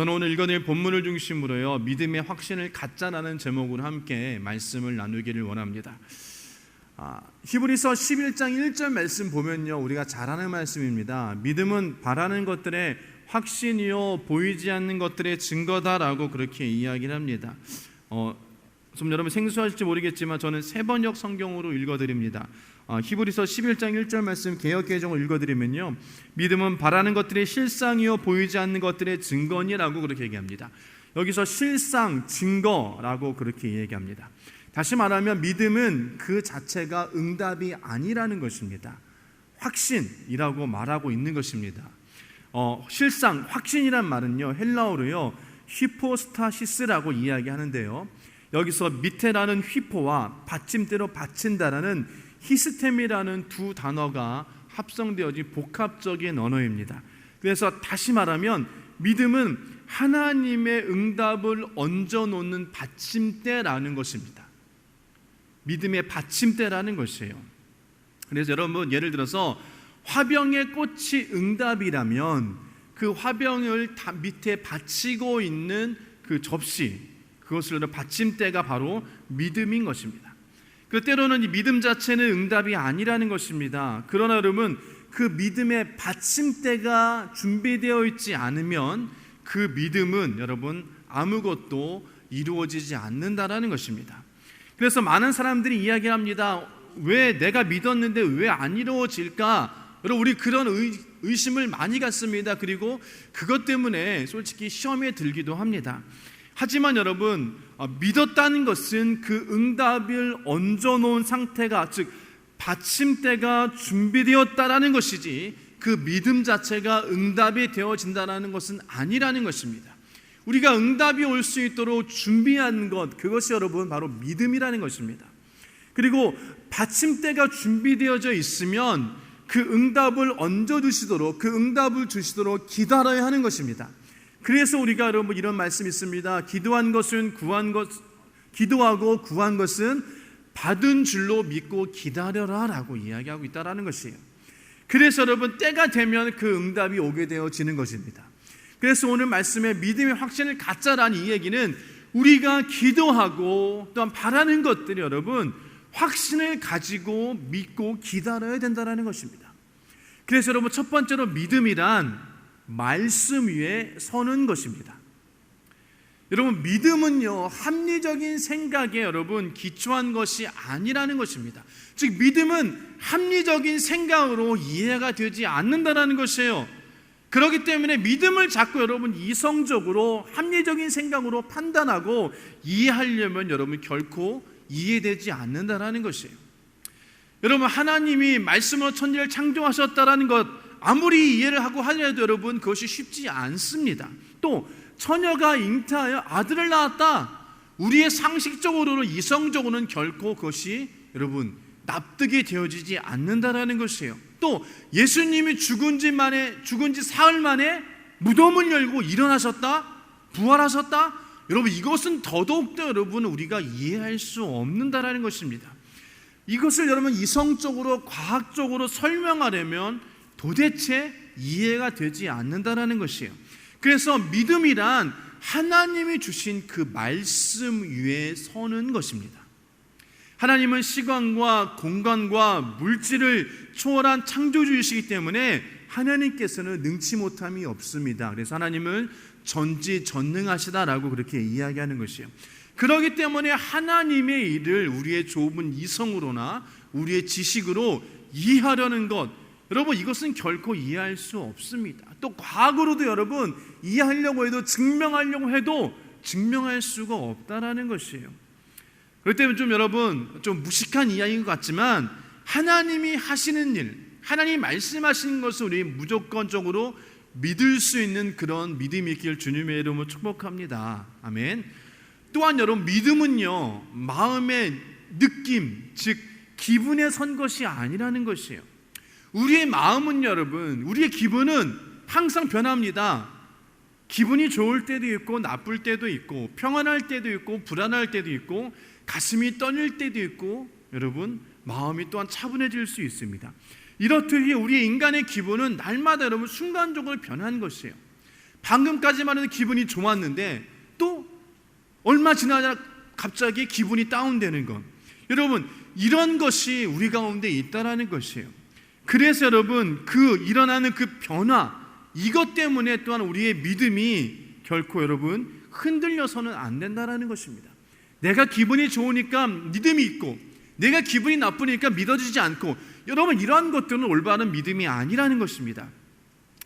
저는 오늘 읽어드릴 본문을 중심으로요 믿음의 확신을 갖자라는 제목으로 함께 말씀을 나누기를 원합니다. 아, 히브리서 11장 1절 말씀 보면요 우리가 잘 아는 말씀입니다. 믿음은 바라는 것들의 확신이요 보이지 않는 것들의 증거다라고 그렇게 이야기를 합니다. 어, 좀 여러분 생소하실지 모르겠지만 저는 세 번역 성경으로 읽어드립니다. 어, 히브리서 11장 1절 말씀 개역 개정을 읽어드리면요, 믿음은 바라는 것들의 실상이요 보이지 않는 것들의 증거니라고 그렇게 얘기합니다. 여기서 실상, 증거라고 그렇게 얘기합니다. 다시 말하면 믿음은 그 자체가 응답이 아니라는 것입니다. 확신이라고 말하고 있는 것입니다. 어, 실상, 확신이란 말은요 헬라어로요 히포스타시스라고 이야기하는데요. 여기서 밑에라는 휘포와 받침대로 받친다라는 히스템이라는 두 단어가 합성되어진 복합적인 언어입니다. 그래서 다시 말하면 믿음은 하나님의 응답을 얹어 놓는 받침대라는 것입니다. 믿음의 받침대라는 것이에요. 그래서 여러분 예를 들어서 화병의 꽃이 응답이라면 그 화병을 다 밑에 받치고 있는 그 접시 그것을 받침대가 바로 믿음인 것입니다. 그 때로는 이 믿음 자체는 응답이 아니라는 것입니다. 그러나 여러분 그 믿음의 받침대가 준비되어 있지 않으면 그 믿음은 여러분 아무것도 이루어지지 않는다라는 것입니다. 그래서 많은 사람들이 이야기합니다. 왜 내가 믿었는데 왜 안 이루어질까? 여러분 우리 그런 의, 의심을 많이 갖습니다. 그리고 그것 때문에 솔직히 시험에 들기도 합니다. 하지만 여러분 어, 믿었다는 것은 그 응답을 얹어 놓은 상태가 즉 받침대가 준비되었다라는 것이지 그 믿음 자체가 응답이 되어진다라는 것은 아니라는 것입니다. 우리가 응답이 올 수 있도록 준비한 것 그것이 여러분 바로 믿음이라는 것입니다. 그리고 받침대가 준비되어져 있으면 그 응답을 얹어 주시도록 그 응답을 주시도록 기다려야 하는 것입니다. 그래서 우리가 여러분 이런 말씀 있습니다. 기도한 것은 구한 것 기도하고 구한 것은 받은 줄로 믿고 기다려라라고 이야기하고 있다라는 것이에요. 그래서 여러분 때가 되면 그 응답이 오게 되어지는 것입니다. 그래서 오늘 말씀에 믿음의 확신을 갖자라는 이 얘기는 우리가 기도하고 또한 바라는 것들이 여러분 확신을 가지고 믿고 기다려야 된다라는 것입니다. 그래서 여러분 첫 번째로 믿음이란 말씀 위에 서는 것입니다. 여러분 믿음은요 합리적인 생각에 여러분 기초한 것이 아니라는 것입니다. 즉 믿음은 합리적인 생각으로 이해가 되지 않는다라는 것이에요. 그렇기 때문에 믿음을 자꾸 여러분 이성적으로 합리적인 생각으로 판단하고 이해하려면 여러분 결코 이해되지 않는다라는 것이에요. 여러분 하나님이 말씀으로 천지를 창조하셨다라는 것 아무리 이해를 하고 하려도 여러분 그것이 쉽지 않습니다. 또 처녀가 잉태하여 아들을 낳았다. 우리의 상식적으로는 이성적으로는 결코 그것이 여러분 납득이 되어지지 않는다라는 것이에요. 또 예수님이 죽은 지 만에 죽은 지 사흘 만에 무덤을 열고 일어나셨다. 부활하셨다. 여러분 이것은 더더욱더 여러분 우리가 이해할 수 없는다라는 것입니다. 이것을 여러분 이성적으로 과학적으로 설명하려면 도대체 이해가 되지 않는다라는 것이에요. 그래서 믿음이란 하나님이 주신 그 말씀 위에 서는 것입니다. 하나님은 시간과 공간과 물질을 초월한 창조주이시기 때문에 하나님께서는 능치 못함이 없습니다. 그래서 하나님은 전지전능하시다라고 그렇게 이야기하는 것이에요. 그러기 때문에 하나님의 일을 우리의 좁은 이성으로나 우리의 지식으로 이해하려는 것 여러분 이것은 결코 이해할 수 없습니다. 또 과거로도 여러분 이해하려고 해도 증명하려고 해도 증명할 수가 없다라는 것이에요. 그렇기 때문에 좀 여러분 좀 무식한 이야기인 것 같지만 하나님이 하시는 일, 하나님이 말씀하시는 것을 우리 무조건적으로 믿을 수 있는 그런 믿음이 있길 주님의 이름으로 축복합니다. 아멘. 또한 여러분 믿음은요 마음의 느낌, 즉 기분에 선 것이 아니라는 것이에요. 우리의 마음은 여러분, 우리의 기분은 항상 변합니다. 기분이 좋을 때도 있고 나쁠 때도 있고 평안할 때도 있고 불안할 때도 있고 가슴이 떨릴 때도 있고 여러분 마음이 또한 차분해질 수 있습니다. 이렇듯이 우리의 인간의 기분은 날마다 여러분 순간적으로 변한 것이에요. 방금까지만 해도 기분이 좋았는데 또 얼마 지나자 갑자기 기분이 다운되는 것. 여러분, 이런 것이 우리 가운데 있다라는 것이에요. 그래서 여러분, 그 일어나는 그 변화, 이것 때문에 또한 우리의 믿음이 결코 여러분 흔들려서는 안 된다라는 것입니다. 내가 기분이 좋으니까 믿음이 있고, 내가 기분이 나쁘니까 믿어지지 않고, 여러분 이러한 것들은 올바른 믿음이 아니라는 것입니다.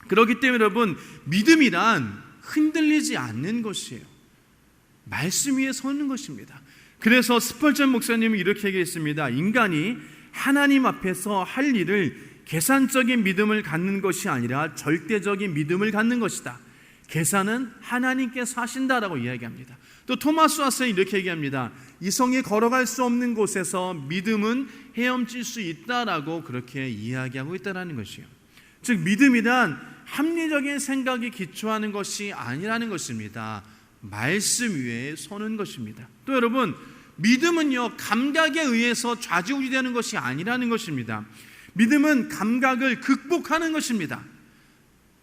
그렇기 때문에 여러분 믿음이란 흔들리지 않는 것이에요. 말씀 위에 서는 것입니다. 그래서 스펄전 목사님은 이렇게 얘기했습니다. 인간이 하나님 앞에서 할 일을 계산적인 믿음을 갖는 것이 아니라 절대적인 믿음을 갖는 것이다. 계산은 하나님께서 하신다라고 이야기합니다. 또 토마스 와서 이렇게 얘기합니다. 이성이 걸어갈 수 없는 곳에서 믿음은 헤엄칠 수 있다라고 그렇게 이야기하고 있다라는 것이요. 즉 믿음이란 합리적인 생각이 기초하는 것이 아니라는 것입니다. 말씀 위에 서는 것입니다. 또 여러분 믿음은요 감각에 의해서 좌지우지되는 것이 아니라는 것입니다. 믿음은 감각을 극복하는 것입니다.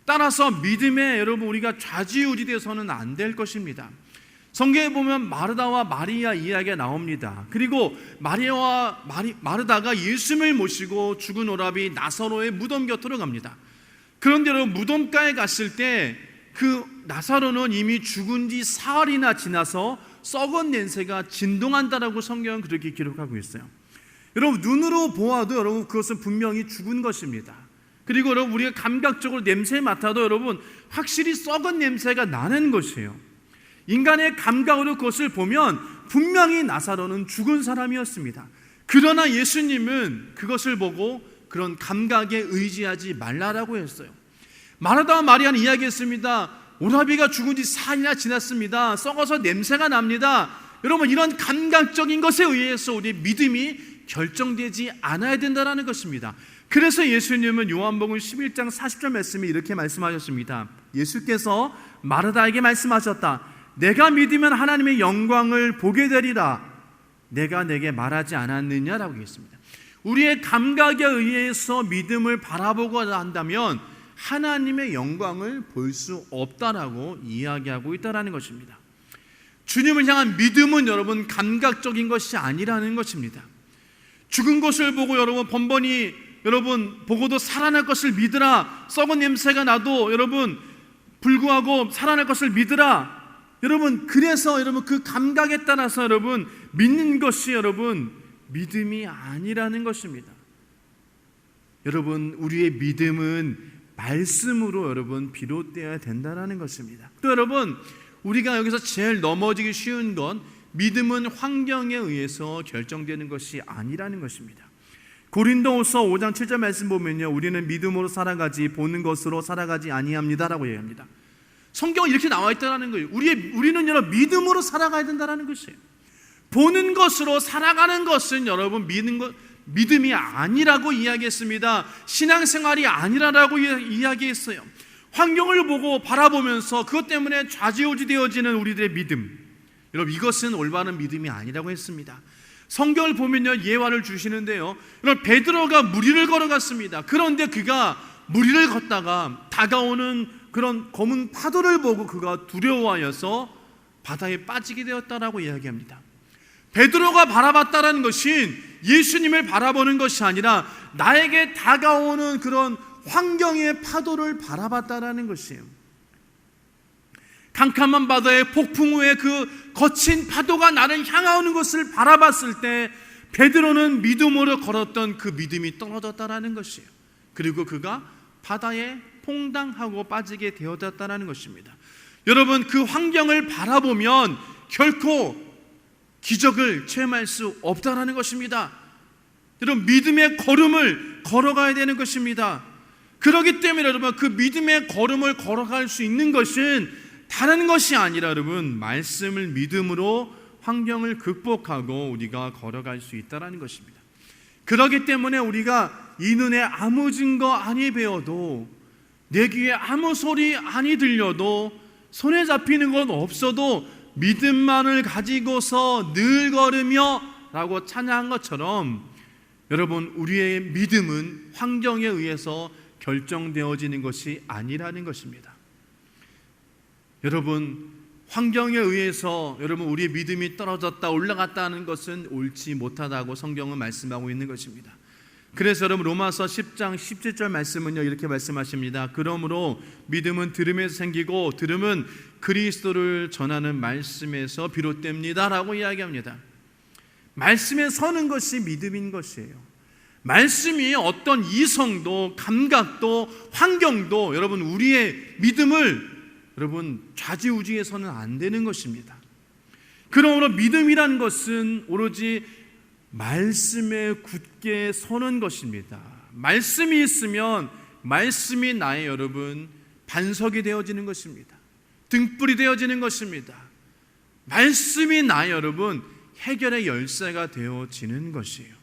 따라서 믿음에 여러분 우리가 좌지우지돼서는 안 될 것입니다. 성경에 보면 마르다와 마리아 이야기가 나옵니다. 그리고 마리아와 마리, 마르다가 예수님을 모시고 죽은 오라비 나사로의 무덤 곁으로 갑니다. 그런데 여러분 무덤가에 갔을 때 그 나사로는 이미 죽은 지 사흘이나 지나서 썩은 냄새가 진동한다라고 성경은 그렇게 기록하고 있어요. 여러분 눈으로 보아도 여러분 그것은 분명히 죽은 것입니다. 그리고 여러분 우리가 감각적으로 냄새 맡아도 여러분 확실히 썩은 냄새가 나는 것이에요. 인간의 감각으로 그것을 보면 분명히 나사로는 죽은 사람이었습니다. 그러나 예수님은 그것을 보고 그런 감각에 의지하지 말라라고 했어요. 마르다와 마리아는 이야기했습니다. 오라비가 죽은 지 4일이나 지났습니다. 썩어서 냄새가 납니다. 여러분 이런 감각적인 것에 의해서 우리 믿음이 결정되지 않아야 된다는 것입니다. 그래서 예수님은 요한복음 11장 40절 말씀에 이렇게 말씀하셨습니다. 예수께서 마르다에게 말씀하셨다. 내가 믿으면 하나님의 영광을 보게 되리라. 내가 내게 말하지 않았느냐라고 했습니다. 우리의 감각에 의해서 믿음을 바라보고 한다면 하나님의 영광을 볼 수 없다라고 이야기하고 있다라는 것입니다. 주님을 향한 믿음은 여러분 감각적인 것이 아니라는 것입니다. 죽은 것을 보고 여러분 번번이 여러분 보고도 살아날 것을 믿으라. 썩은 냄새가 나도 여러분 불구하고 살아날 것을 믿으라. 여러분 그래서 여러분 그 감각에 따라서 여러분 믿는 것이 여러분 믿음이 아니라는 것입니다. 여러분 우리의 믿음은 말씀으로 여러분 비롯되어야 된다라는 것입니다. 또 여러분 우리가 여기서 제일 넘어지기 쉬운 건 믿음은 환경에 의해서 결정되는 것이 아니라는 것입니다. 고린도후서 5장 7절 말씀 보면요. 우리는 믿음으로 살아가지 보는 것으로 살아가지 아니합니다라고 얘기합니다. 성경은 이렇게 나와 있다는 거예요. 우리의 우리는 여러분 믿음으로 살아가야 된다는 것이에요. 보는 것으로 살아가는 것은 여러분 믿는 것 믿음이 아니라고 이야기했습니다. 신앙생활이 아니라라고 이야기했어요. 환경을 보고 바라보면서 그것 때문에 좌지우지 되어지는 우리들의 믿음. 여러분 이것은 올바른 믿음이 아니라고 했습니다. 성경을 보면요 예화를 주시는데요. 여러분 베드로가 무리를 걸어갔습니다. 그런데 그가 무리를 걷다가 다가오는 그런 검은 파도를 보고 그가 두려워하여서 바다에 빠지게 되었다라고 이야기합니다. 베드로가 바라봤다라는 것은 예수님을 바라보는 것이 아니라 나에게 다가오는 그런 환경의 파도를 바라봤다라는 것이에요. 캄캄한 바다의 폭풍 후에 그 거친 파도가 나를 향하는 것을 바라봤을 때 베드로는 믿음으로 걸었던 그 믿음이 떨어졌다라는 것이에요. 그리고 그가 바다에 퐁당하고 빠지게 되었다라는 것입니다. 여러분 그 환경을 바라보면 결코 기적을 체험할 수 없다라는 것입니다. 여러분 믿음의 걸음을 걸어가야 되는 것입니다. 그렇기 때문에 여러분 그 믿음의 걸음을 걸어갈 수 있는 것은 다른 것이 아니라 여러분 말씀을 믿음으로 환경을 극복하고 우리가 걸어갈 수 있다라는 것입니다. 그렇기 때문에 우리가 이 눈에 아무 증거 아니 배워도 내 귀에 아무 소리 아니 들려도 손에 잡히는 건 없어도 믿음만을 가지고서 늘 걸으며 라고 찬양한 것처럼 여러분 우리의 믿음은 환경에 의해서 결정되어지는 것이 아니라는 것입니다. 여러분 환경에 의해서 여러분 우리의 믿음이 떨어졌다 올라갔다 하는 것은 옳지 못하다고 성경은 말씀하고 있는 것입니다. 그래서 여러분 로마서 10장 17절 말씀은요 이렇게 말씀하십니다. 그러므로 믿음은 들음에서 생기고 들음은 그리스도를 전하는 말씀에서 비롯됩니다라고 이야기합니다. 말씀에 서는 것이 믿음인 것이에요. 말씀이 어떤 이성도 감각도 환경도 여러분 우리의 믿음을 여러분 좌지우지해서는 안 되는 것입니다. 그러므로 믿음이란 것은 오로지 말씀에 굳게 서는 것입니다. 말씀이 있으면 말씀이 나의 여러분 반석이 되어지는 것입니다. 등불이 되어지는 것입니다. 말씀이 나의 여러분 해결의 열쇠가 되어지는 것이에요.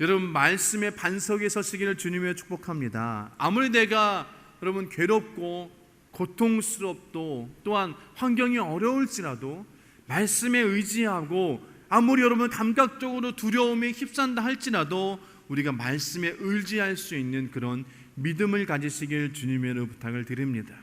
여러분 말씀의 반석에 서시기를 주님의 축복합니다. 아무리 내가 여러분 괴롭고 고통스럽도 또한 환경이 어려울지라도 말씀에 의지하고 아무리 여러분 감각적으로 두려움에 휩싼다 할지라도 우리가 말씀에 의지할 수 있는 그런 믿음을 가지시길 주님의 부탁을 드립니다.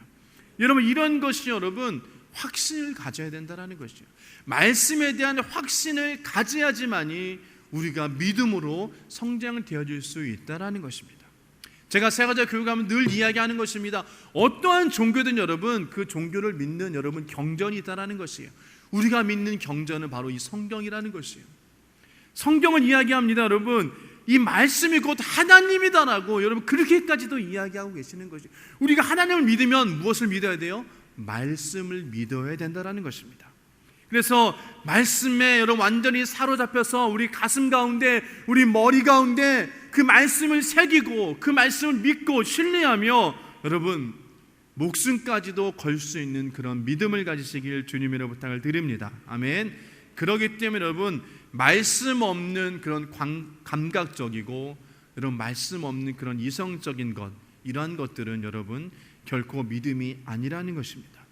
여러분 이런 것이 여러분 확신을 가져야 된다라는 것이죠. 말씀에 대한 확신을 가져야지만이 우리가 믿음으로 성장을 되어질 수 있다라는 것입니다. 제가 세가자 교육하면 늘 이야기하는 것입니다. 어떠한 종교든 여러분 그 종교를 믿는 여러분 경전이 있다라는 것이에요. 우리가 믿는 경전은 바로 이 성경이라는 것이에요. 성경은 이야기합니다, 여러분. 이 말씀이 곧 하나님이다라고 여러분 그렇게까지도 이야기하고 계시는 것이. 우리가 하나님을 믿으면 무엇을 믿어야 돼요? 말씀을 믿어야 된다라는 것입니다. 그래서 말씀에 여러분 완전히 사로잡혀서 우리 가슴 가운데 우리 머리 가운데 그 말씀을 새기고 그 말씀을 믿고 신뢰하며 여러분 목숨까지도 걸 수 있는 그런 믿음을 가지시길 주님으로 부탁을 드립니다. 아멘. 그러기 때문에 여러분 말씀 없는 그런 감각적이고 여러분 말씀 없는 그런 이성적인 것 이러한 것들은 여러분 결코 믿음이 아니라는 것입니다.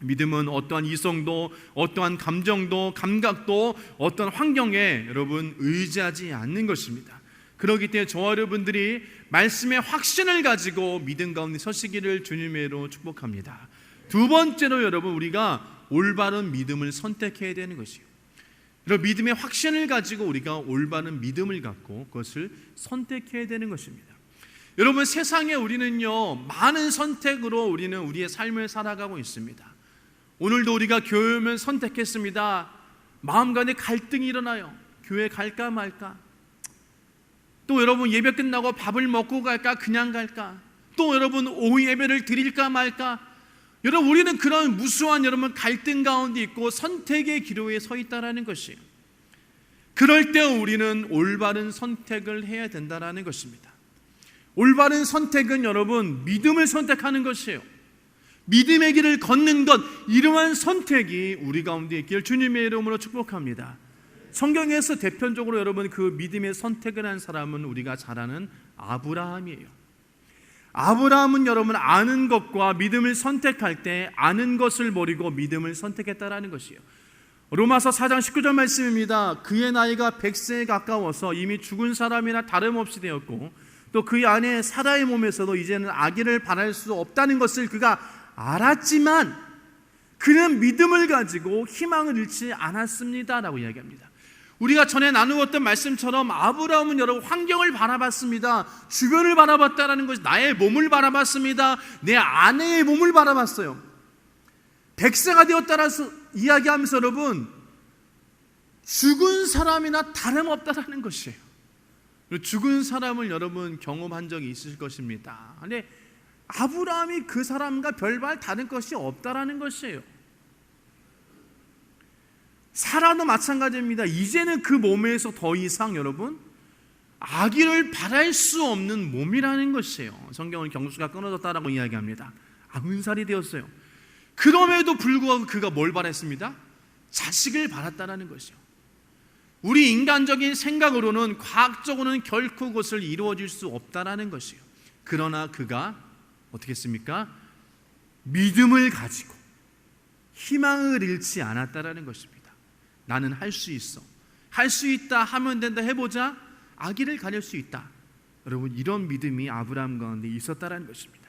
믿음은 어떠한 이성도 어떠한 감정도 감각도 어떤 환경에 여러분 의지하지 않는 것입니다. 그렇기 때문에 저와 여러분들이 말씀의 확신을 가지고 믿음 가운데 서시기를 주님으로 축복합니다. 두 번째로 여러분 우리가 올바른 믿음을 선택해야 되는 것이요. 이런 믿음의 확신을 가지고 우리가 올바른 믿음을 갖고 그것을 선택해야 되는 것입니다. 여러분 세상에 우리는요 많은 선택으로 우리는 우리의 삶을 살아가고 있습니다. 오늘도 우리가 교회면 선택했습니다. 마음 간에 갈등이 일어나요. 교회 갈까 말까? 또 여러분 예배 끝나고 밥을 먹고 갈까? 그냥 갈까? 또 여러분 오후 예배를 드릴까 말까? 여러분 우리는 그런 무수한 여러분 갈등 가운데 있고 선택의 기로에 서 있다라는 것이에요. 그럴 때 우리는 올바른 선택을 해야 된다라는 것입니다. 올바른 선택은 여러분 믿음을 선택하는 것이에요. 믿음의 길을 걷는 것 이러한 선택이 우리 가운데 있기를 주님의 이름으로 축복합니다. 성경에서 대표적으로 여러분 그 믿음의 선택을 한 사람은 우리가 잘 아는 아브라함이에요. 아브라함은 여러분 아는 것과 믿음을 선택할 때 아는 것을 버리고 믿음을 선택했다라는 것이에요. 로마서 4장 19절 말씀입니다. 그의 나이가 100세에 가까워서 이미 죽은 사람이나 다름없이 되었고 또 그의 아내 사라의 몸에서도 이제는 아기를 바랄 수 없다는 것을 그가 알았지만 그는 믿음을 가지고 희망을 잃지 않았습니다라고 이야기합니다. 우리가 전에 나누었던 말씀처럼 아브라함은 여러분 환경을 바라봤습니다. 주변을 바라봤다라는 것이 나의 몸을 바라봤습니다. 내 아내의 몸을 바라봤어요. 백세가 되었다라서 이야기하면서 여러분 죽은 사람이나 다름없다라는 것이에요. 죽은 사람을 여러분 경험한 적이 있을 것입니다. 근데 아브라함이 그 사람과 별반 다른 것이 없다라는 것이에요. 사라도 마찬가지입니다. 이제는 그 몸에서 더 이상 여러분 아기를 바랄 수 없는 몸이라는 것이에요. 성경은 경수가 끊어졌다라고 이야기합니다. 아흔살이 되었어요. 그럼에도 불구하고 그가 뭘 바랬습니다? 자식을 바랐다라는 것이요. 우리 인간적인 생각으로는 과학적으로는 결코 그것을 이루어질 수 없다라는 것이요. 그러나 그가 어떻게 했습니까? 믿음을 가지고 희망을 잃지 않았다라는 것입니다. 나는 할 수 있어. 할 수 있다 하면 된다 해보자 아기를 가질 수 있다. 여러분 이런 믿음이 아브라함 가운데 있었다라는 것입니다.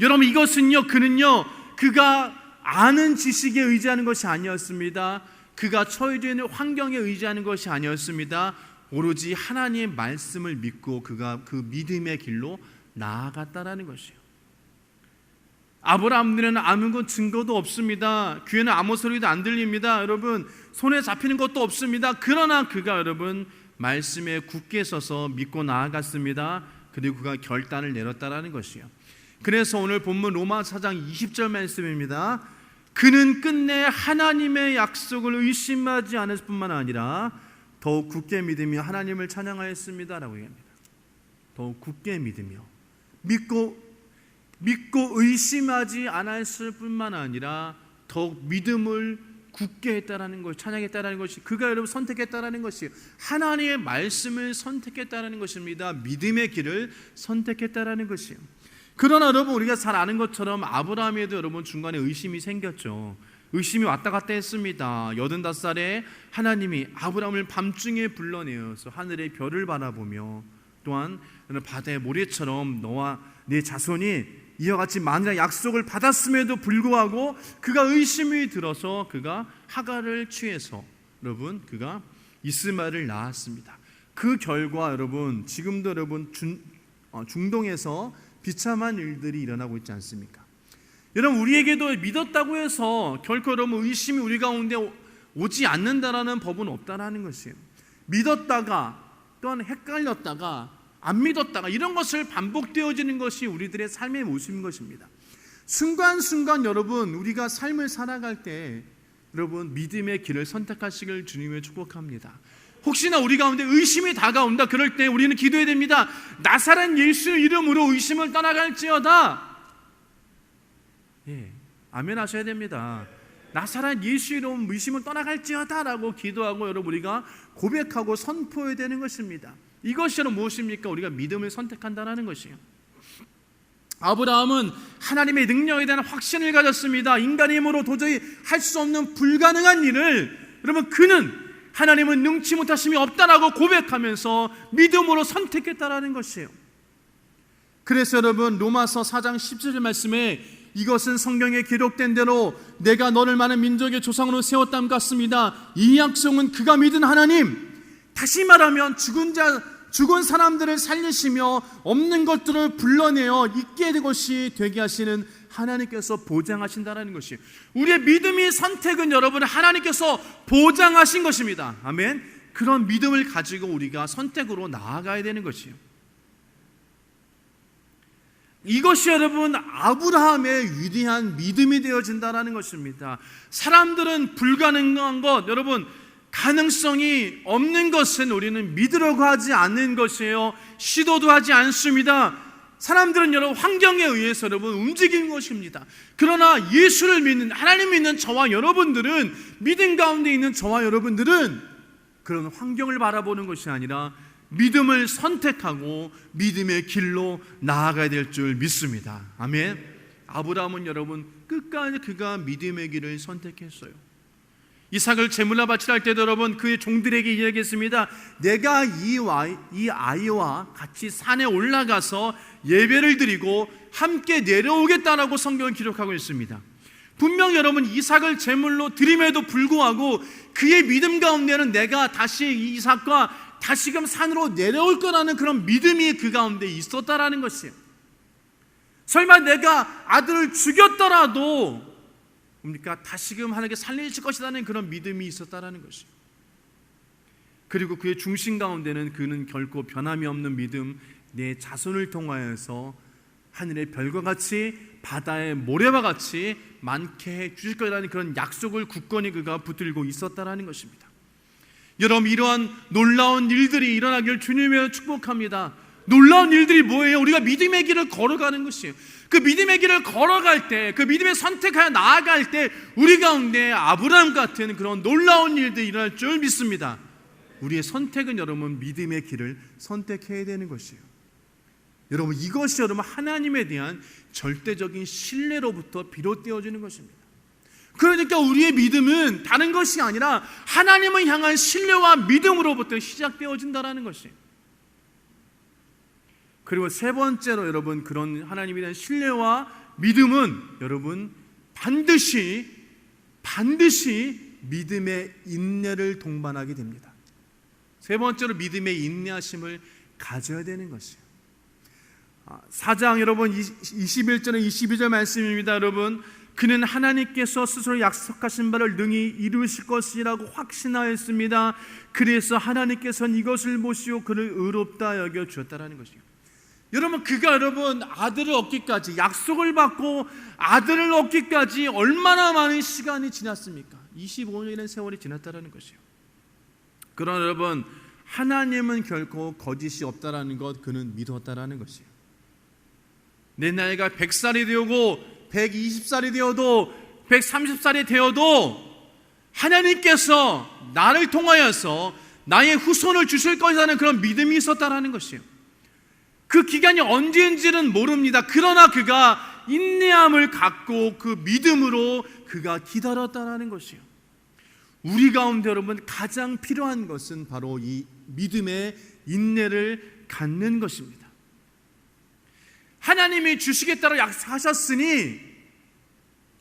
여러분 이것은요 그는요 그가 아는 지식에 의지하는 것이 아니었습니다. 그가 처해져 있는 환경에 의지하는 것이 아니었습니다. 오로지 하나님의 말씀을 믿고 그가 그 믿음의 길로 나아갔다라는 것이에요. 아브라함들은 아무 증거도 없습니다. 귀에는 아무 소리도 안 들립니다. 여러분 손에 잡히는 것도 없습니다. 그러나 그가 여러분 말씀에 굳게 서서 믿고 나아갔습니다. 그리고 그가 결단을 내렸다라는 것이요. 그래서 오늘 본문 로마 4장 20절 말씀입니다. 그는 끝내 하나님의 약속을 의심하지 않을 뿐만 아니라 더욱 굳게 믿으며 하나님을 찬양하였습니다라고 얘기합니다. 더욱 굳게 믿으며 믿고 믿고 의심하지 않았을 뿐만 아니라 더욱 믿음을 굳게 했다라는 것, 찬양했다라는 것이 그가 여러분 선택했다라는 것이 하나님의 말씀을 선택했다라는 것입니다. 믿음의 길을 선택했다라는 것이요. 그러나 여러분 우리가 잘 아는 것처럼 아브라함에도 여러분 중간에 의심이 생겼죠. 의심이 왔다 갔다 했습니다. 여든다섯 살에 하나님이 아브라함을 밤중에 불러내어서 하늘의 별을 바라보며 또한 바다의 모래처럼 너와 네 자손이 이와 같이 만일의 약속을 받았음에도 불구하고 그가 의심이 들어서 그가 하가를 취해서 여러분 그가 이스마엘을 낳았습니다. 그 결과 여러분 지금도 여러분 중, 어, 중동에서 비참한 일들이 일어나고 있지 않습니까? 여러분 우리에게도 믿었다고 해서 결코 여러분 의심이 우리 가운데 오지 않는다라는 법은 없다라는 것이에요. 믿었다가 또한 헷갈렸다가 안 믿었다가 이런 것을 반복되어지는 것이 우리들의 삶의 모습인 것입니다. 순간순간 여러분 우리가 삶을 살아갈 때 여러분 믿음의 길을 선택하시길 주님의 축복합니다. 혹시나 우리 가운데 의심이 다가온다 그럴 때 우리는 기도해야 됩니다. 나사렛 예수 이름으로 의심을 떠나갈지어다. 예, 아멘 하셔야 됩니다. 나사렛 예수 이름 의심을 떠나갈지어다라고 기도하고 여러분 우리가 고백하고 선포해야 되는 것입니다. 이것이 무엇입니까? 우리가 믿음을 선택한다는 것이에요. 아브라함은 하나님의 능력에 대한 확신을 가졌습니다. 인간의 힘으로 도저히 할 수 없는 불가능한 일을 여러분 그는 하나님은 능치 못하심이 없다라고 고백하면서 믿음으로 선택했다라는 것이에요. 그래서 여러분 로마서 4장 17절 말씀에 이것은 성경에 기록된 대로 내가 너를 많은 민족의 조상으로 세웠담 같습니다. 이 약속은 그가 믿은 하나님 다시 말하면 죽은 자 죽은 사람들을 살리시며 없는 것들을 불러내어 있게 된 것이 되게 하시는 하나님께서 보장하신다는 것이 우리의 믿음의 선택은 여러분 하나님께서 보장하신 것입니다. 아멘. 그런 믿음을 가지고 우리가 선택으로 나아가야 되는 것이에요. 이것이 여러분 아브라함의 위대한 믿음이 되어진다는 것입니다. 사람들은 불가능한 것 여러분 가능성이 없는 것은 우리는 믿으려고 하지 않는 것이에요. 시도도 하지 않습니다. 사람들은 여러분 환경에 의해서 여러분 움직이는 것입니다. 그러나 예수를 믿는 하나님 믿는 저와 여러분들은 믿음 가운데 있는 저와 여러분들은 그런 환경을 바라보는 것이 아니라 믿음을 선택하고 믿음의 길로 나아가야 될 줄 믿습니다. 아멘. 아브라함은 여러분 끝까지 그가 믿음의 길을 선택했어요. 이삭을 제물로 바치라 할 때도 여러분 그의 종들에게 이야기했습니다. 내가 이, 와, 이 아이와 같이 산에 올라가서 예배를 드리고 함께 내려오겠다라고 성경을 기록하고 있습니다. 분명 여러분 이삭을 제물로 드림에도 불구하고 그의 믿음 가운데는 내가 다시 이삭과 다시금 산으로 내려올 거라는 그런 믿음이 그 가운데 있었다라는 것이에요. 설마 내가 아들을 죽였더라도 뭡니까? 다시금 하나님께 살리실 것이라는 그런 믿음이 있었다라는 것이에요. 그리고 그의 중심 가운데는 그는 결코 변함이 없는 믿음, 내 자손을 통하여서 하늘의 별과 같이 바다의 모래와 같이 많게 해 주실 거라는 그런 약속을 굳건히 그가 붙들고 있었다라는 것입니다. 여러분 이러한 놀라운 일들이 일어나길 주님의 축복합니다. 놀라운 일들이 뭐예요? 우리가 믿음의 길을 걸어가는 것이에요. 그 믿음의 길을 걸어갈 때, 그 믿음의 선택하여 나아갈 때, 우리 가운데 아브라함 같은 그런 놀라운 일들이 일어날 줄 믿습니다. 우리의 선택은 여러분 믿음의 길을 선택해야 되는 것이에요. 여러분 이것이 여러분 하나님에 대한 절대적인 신뢰로부터 비롯되어지는 것입니다. 그러니까 우리의 믿음은 다른 것이 아니라 하나님을 향한 신뢰와 믿음으로부터 시작되어진다라는 것이에요. 그리고 세 번째로 여러분 그런 하나님에 대한 신뢰와 믿음은 여러분 반드시 반드시 믿음의 인내를 동반하게 됩니다. 세 번째로 믿음의 인내하심을 가져야 되는 것이에요. 아, 사장 여러분 21절에 22절 말씀입니다. 여러분 그는 하나님께서 스스로 약속하신 바를 능히 이루실 것이라고 확신하였습니다. 그래서 하나님께서는 이것을 보시고 그를 의롭다 여겨 주었다라는 것이요. 여러분 그가 여러분 아들을 얻기까지 약속을 받고 아들을 얻기까지 얼마나 많은 시간이 지났습니까? 25년의 세월이 지났다라는 것이요. 그러나 여러분 하나님은 결코 거짓이 없다라는 것 그는 믿었다라는 것이요. 내 나이가 100살이 되고 120살이 되어도 130살이 되어도 하나님께서 나를 통하여서 나의 후손을 주실 것이라는 그런 믿음이 있었다라는 것이에요. 그 기간이 언제인지는 모릅니다. 그러나 그가 인내함을 갖고 그 믿음으로 그가 기다렸다라는 것이에요. 우리 가운데 여러분 가장 필요한 것은 바로 이 믿음의 인내를 갖는 것입니다. 하나님이 주시겠다고 약속하셨으니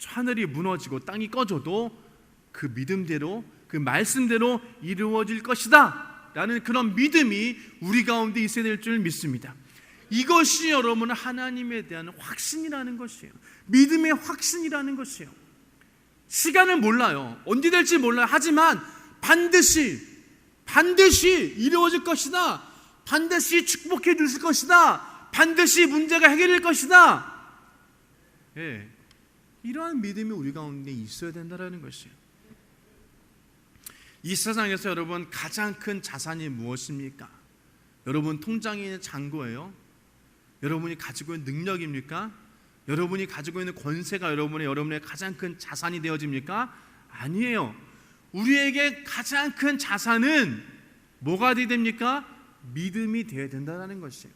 하늘이 무너지고 땅이 꺼져도 그 믿음대로 그 말씀대로 이루어질 것이다 라는 그런 믿음이 우리 가운데 있어야 될 줄 믿습니다. 이것이 여러분 하나님에 대한 확신이라는 것이에요. 믿음의 확신이라는 것이에요. 시간을 몰라요. 언제 될지 몰라요. 하지만 반드시 반드시 이루어질 것이다. 반드시 축복해 주실 것이다. 반드시 문제가 해결될 것이다. 예. 이러한 믿음이 우리 가운데 있어야 된다는 것이에요. 이 세상에서 여러분 가장 큰 자산이 무엇입니까? 여러분 통장에 있는 잔고예요. 여러분이 가지고 있는 능력입니까? 여러분이 가지고 있는 권세가 여러분의 여러분의 가장 큰 자산이 되어집니까? 아니에요. 우리에게 가장 큰 자산은 뭐가 되어야 됩니까? 믿음이 되어야 된다는 것이에요.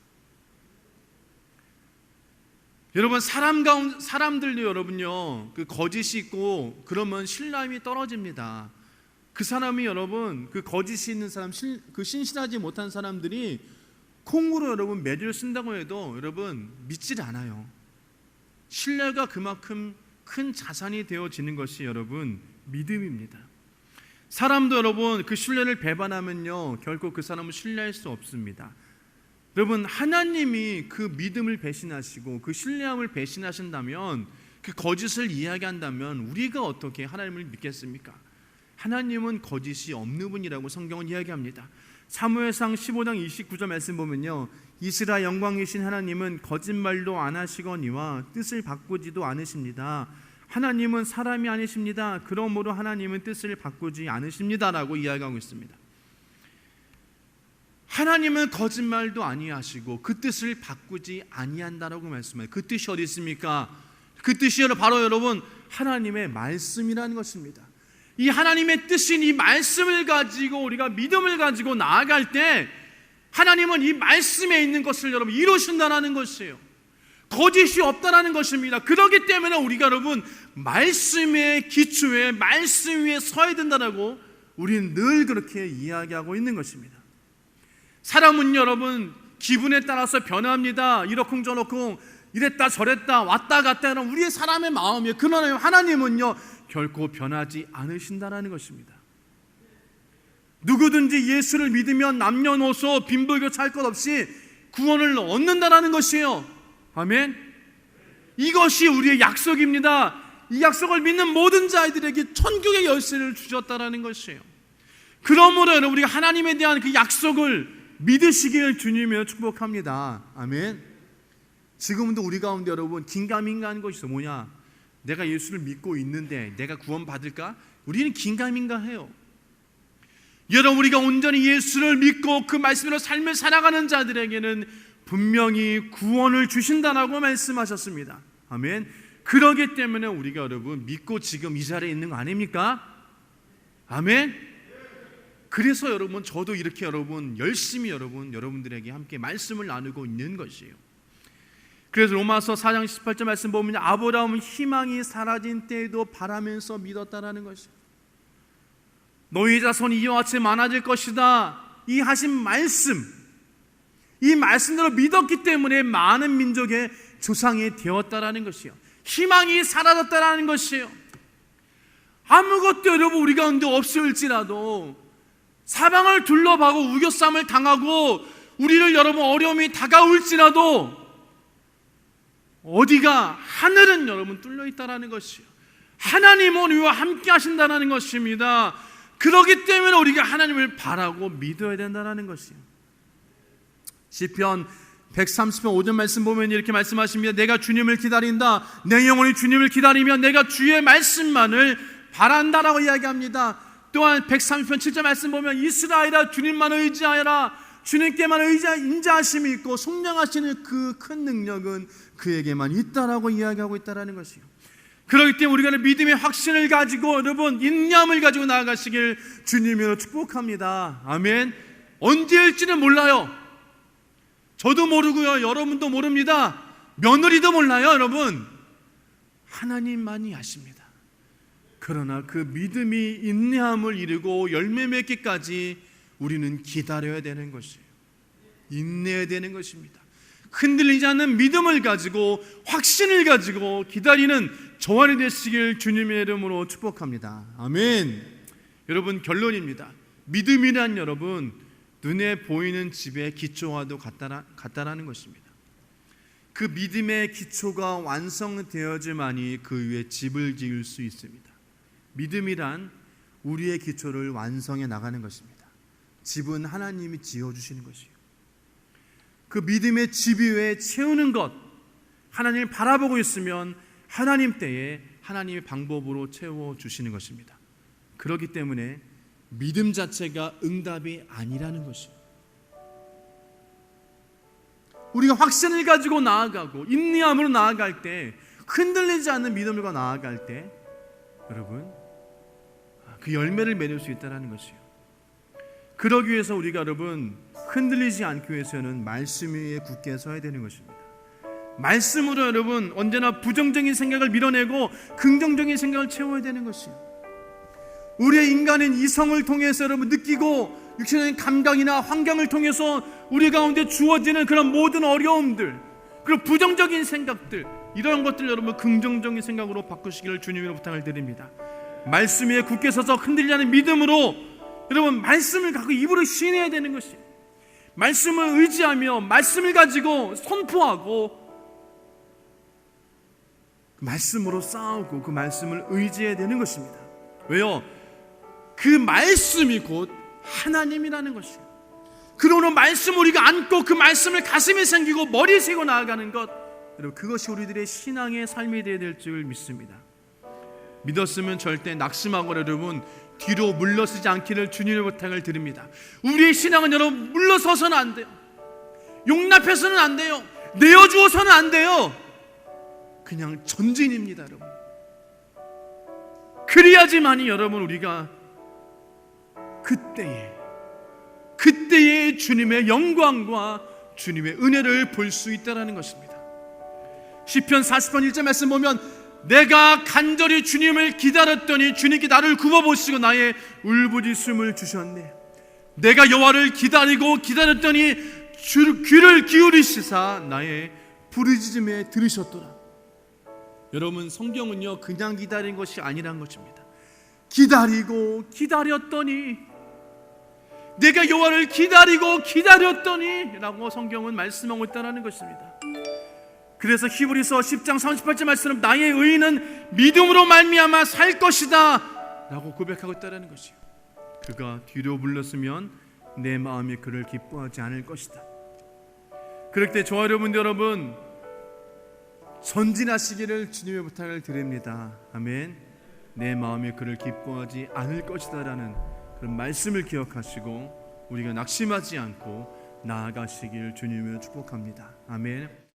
여러분 사람 가운 사람들도 여러분요 그 거짓이 있고 그러면 신뢰함이 떨어집니다. 그 사람이 여러분 그 거짓이 있는 사람 신, 그 신실하지 못한 사람들이 콩으로 여러분 매주를 쓴다고 해도 여러분 믿질 않아요. 신뢰가 그만큼 큰 자산이 되어지는 것이 여러분 믿음입니다. 사람도 여러분 그 신뢰를 배반하면요 결코 그 사람을 신뢰할 수 없습니다. 여러분 하나님이 그 믿음을 배신하시고 그 신뢰함을 배신하신다면 그 거짓을 이야기한다면 우리가 어떻게 하나님을 믿겠습니까? 하나님은 거짓이 없는 분이라고 성경은 이야기합니다. 사무엘상 15장 29절 말씀 보면요. 이스라 영광이신 하나님은 거짓말도 안 하시거니와 뜻을 바꾸지도 않으십니다. 하나님은 사람이 아니십니다. 그러므로 하나님은 뜻을 바꾸지 않으십니다라고 이야기하고 있습니다. 하나님은 거짓말도 아니하시고 그 뜻을 바꾸지 아니한다라고 말씀해요. 그 뜻이 어디 있습니까? 그 뜻이 바로 여러분 하나님의 말씀이라는 것입니다. 이 하나님의 뜻인 이 말씀을 가지고 우리가 믿음을 가지고 나아갈 때 하나님은 이 말씀에 있는 것을 여러분 이루신다라는 것이에요. 거짓이 없다라는 것입니다. 그렇기 때문에 우리가 여러분 말씀의 기초에 말씀 위에 서야 된다라고 우리는 늘 그렇게 이야기하고 있는 것입니다. 사람은 여러분 기분에 따라서 변합니다. 이러쿵 저러쿵 이랬다 저랬다 왔다 갔다 하는 우리의 사람의 마음이에요. 그러나 하나님은요 결코 변하지 않으신다라는 것입니다. 누구든지 예수를 믿으면 남녀노소 빈부교 할것 없이 구원을 얻는다라는 것이에요. 아멘. 이것이 우리의 약속입니다. 이 약속을 믿는 모든 자들에게 천국의 열쇠를 주셨다라는 것이에요. 그러므로 우리가 하나님에 대한 그 약속을 믿으시기를 주님이여 축복합니다. 아멘. 지금도 우리 가운데 여러분 긴가민가한 것이 뭐냐? 내가 예수를 믿고 있는데 내가 구원 받을까? 우리는 긴가민가해요. 여러분 우리가 온전히 예수를 믿고 그 말씀으로 삶을 살아가는 자들에게는 분명히 구원을 주신다라고 말씀하셨습니다. 아멘. 그러기 때문에 우리가 여러분 믿고 지금 이 자리에 있는 거 아닙니까? 아멘. 그래서 여러분 저도 이렇게 여러분 열심히 여러분 여러분들에게 함께 말씀을 나누고 있는 것이에요. 그래서 로마서 4장 18절 말씀 보면 아브라함은 희망이 사라진 때에도 바라면서 믿었다라는 것이에요. 너희 자손이 이와 같이 많아질 것이다. 이 하신 말씀 이 말씀대로 믿었기 때문에 많은 민족의 조상이 되었다라는 것이요. 희망이 사라졌다라는 것이에요. 아무것도 여러분 우리 가운데 없을지라도 사방을 둘러봐고 우겨쌈을 당하고 우리를 여러분 어려움이 다가올지라도 어디가 하늘은 여러분 뚫려 있다라는 것이요. 하나님은 우리와 함께 하신다는 것입니다. 그렇기 때문에 우리가 하나님을 바라고 믿어야 된다는 것이요. 시편 130편 5절 말씀 보면 이렇게 말씀하십니다. 내가 주님을 기다린다. 내 영혼이 주님을 기다리며 내가 주의 말씀만을 바란다라고 이야기합니다. 또한 130편 7절 말씀 보면 이스라엘아 주님만 의지하여라. 주님께만 의자 인자하심이 있고 속량하시는 그 큰 능력은 그에게만 있다라고 이야기하고 있다라는 것이요. 그렇기 때문에 우리가 믿음의 확신을 가지고 여러분 인념을 가지고 나아가시길 주님으로 축복합니다. 아멘. 언제일지는 몰라요. 저도 모르고요. 여러분도 모릅니다. 며느리도 몰라요, 여러분. 하나님만이 아십니다. 그러나 그 믿음이 인내함을 이루고 열매 맺기까지 우리는 기다려야 되는 것이에요. 인내해야 되는 것입니다. 흔들리지 않는 믿음을 가지고 확신을 가지고 기다리는 저활이 되시길 주님의 이름으로 축복합니다. 아멘. 여러분 결론입니다. 믿음이란 여러분 눈에 보이는 집의 기초와도 같다라, 같다라는 것입니다. 그 믿음의 기초가 완성되어야지만이 그 위에 집을 지을 수 있습니다. 믿음이란 우리의 기초를 완성해 나가는 것입니다. 집은 하나님이 지어 주시는 것이요. 그 믿음의 집 위에 채우는 것 하나님을 바라보고 있으면 하나님 때에 하나님의 방법으로 채워 주시는 것입니다. 그렇기 때문에 믿음 자체가 응답이 아니라는 것이요. 우리가 확신을 가지고 나아가고 인내함으로 나아갈 때 흔들리지 않는 믿음으로 나아갈 때 여러분 그 열매를 맺을 수 있다는 것이요. 그러기 위해서 우리가 여러분 흔들리지 않기 위해서는 말씀 위에 굳게 서야 되는 것입니다. 말씀으로 여러분 언제나 부정적인 생각을 밀어내고 긍정적인 생각을 채워야 되는 것이요. 우리의 인간은 이성을 통해서 여러분 느끼고 육신적인 감각이나 환경을 통해서 우리 가운데 주어지는 그런 모든 어려움들, 그런 부정적인 생각들 이런 것들 여러분 긍정적인 생각으로 바꾸시기를 주님으로 부탁을 드립니다. 말씀 위에 굳게 서서 흔들리지 믿음으로 여러분 말씀을 갖고 입으로 시인해야 되는 것이 말씀을 의지하며 말씀을 가지고 선포하고 말씀으로 싸우고 그 말씀을 의지해야 되는 것입니다. 왜요? 그 말씀이 곧 하나님이라는 것이에요. 그러므로 말씀 우리가 안고 그 말씀을 가슴에 생기고 머리에 새고 나아가는 것 여러분 그것이 우리들의 신앙의 삶이 되어야 될 줄 믿습니다. 믿었으면 절대 낙심하고 여러분 뒤로 물러서지 않기를 주님의 부탁을 드립니다. 우리의 신앙은 여러분 물러서서는 안 돼요. 용납해서는 안 돼요. 내어주어서는 안 돼요. 그냥 전진입니다, 여러분. 그래야지만이 여러분 우리가 그때에 그때의 주님의 영광과 주님의 은혜를 볼 수 있다라는 것입니다. 시편 40편 1절 말씀 보면 내가 간절히 주님을 기다렸더니 주님께 나를 굽어 보시고 나의 울부짖음을 주셨네. 내가 여호와를 기다리고 기다렸더니 주, 귀를 기울이시사 나의 부르짖음에 들으셨더라. 여러분 성경은요 그냥 기다린 것이 아니란 것입니다. 기다리고 기다렸더니 내가 여호와를 기다리고 기다렸더니라고 성경은 말씀하고 있다는 것입니다. 그래서 히브리서 10장 38절 말씀은 나의 의인은 믿음으로 말미암아 살 것이다 라고 고백하고 있다는 것이요. 그가 뒤로 물렀으면 내 마음이 그를 기뻐하지 않을 것이다. 그럴 때 저와 여러분 여러분 전진하시기를 주님의 부탁을 드립니다. 아멘. 내 마음이 그를 기뻐하지 않을 것이다 라는 그런 말씀을 기억하시고 우리가 낙심하지 않고 나아가시길 주님을 축복합니다. 아멘.